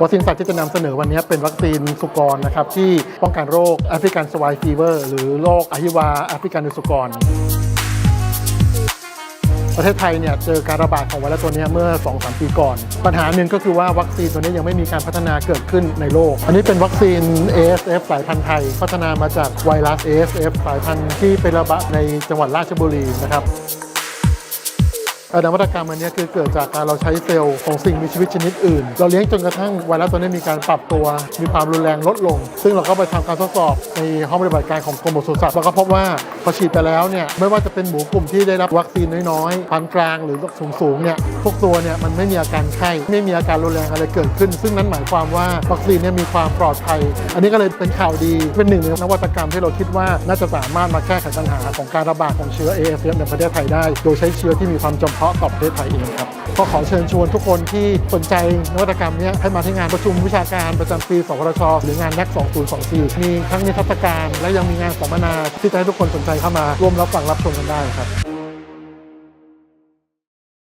วัคซีนสัตว์ที่จะนำเสนอวันนี้เป็นวัคซีนสุกรนะครับที่ป้องกันโรคแอฟริกันสวายฟีเวอร์หรือโรคอหิวาแอฟริกันสุกร ประเทศไทยเนี่ยเจอการระบาดของไวรัสตัวนี้เมื่อ 2-3 ปีก่อน ปัญหาหนึ่งก็คือว่าวัคซีนตัวนี้ยังไม่มีการพัฒนาเกิดขึ้นในโลก อันนี้เป็นวัคซีน ASF สายพันธุ์ไทย พัฒนามาจากไวรัส ASF สายพันธุ์ที่เป็นระบาดในจังหวัดราชบุรีนะครับ นวัตกรรมอันนี้คือเกิดจากการเราใช้เซลล์ของสิ่งมีชีวิตชนิดอื่น เราเลี้ยงจนกระทั่งไวรัสตัวนี้มีการปรับตัว มีความรุนแรงลดลง ซึ่งเราก็ไปทำการทดสอบในห้องปฏิบัติการของกรมปศุสัตว์เราก็พบว่าพอฉีดไปแล้วเนี่ยไม่ว่าจะเป็นหมูกลุ่มที่ได้รับวัคซีนน้อยๆปานกลางหรือสูงสูงๆเนี่ยทุกตัวเนี่ยมันไม่มีอาการไข้ไม่มีอาการรุนแรงอะไรเกิดขึ้น ซึ่งนั้นหมายความว่าวัคซีนเนี่ยมีความปลอดภัย อันนี้ก็เลยเป็นข่าวดีเป็นหนึ่งในนวัตกรรมที่เราคิดว่าน่าจะสามารถมาแก้ไขปัญหาของการระบาดของเชื้อ ASF ในประเทศไทยได้ โดยใช้เชื้อที่มีความจำเพาะต่อประเทศไทยเองครับก็ขอเชิญชวนทุกคนที่สนใจนวัตกรรมนี้ให้มาที่งานประชุมวิชาการประจำปีสวทชหรืองานนัก2024มีทั้งนิทรรศการ และยังมีงานสัมมนาที่จะให้ทุกคนสนใจเข้ามาร่วมรับฟังรับชมกันได้ครับ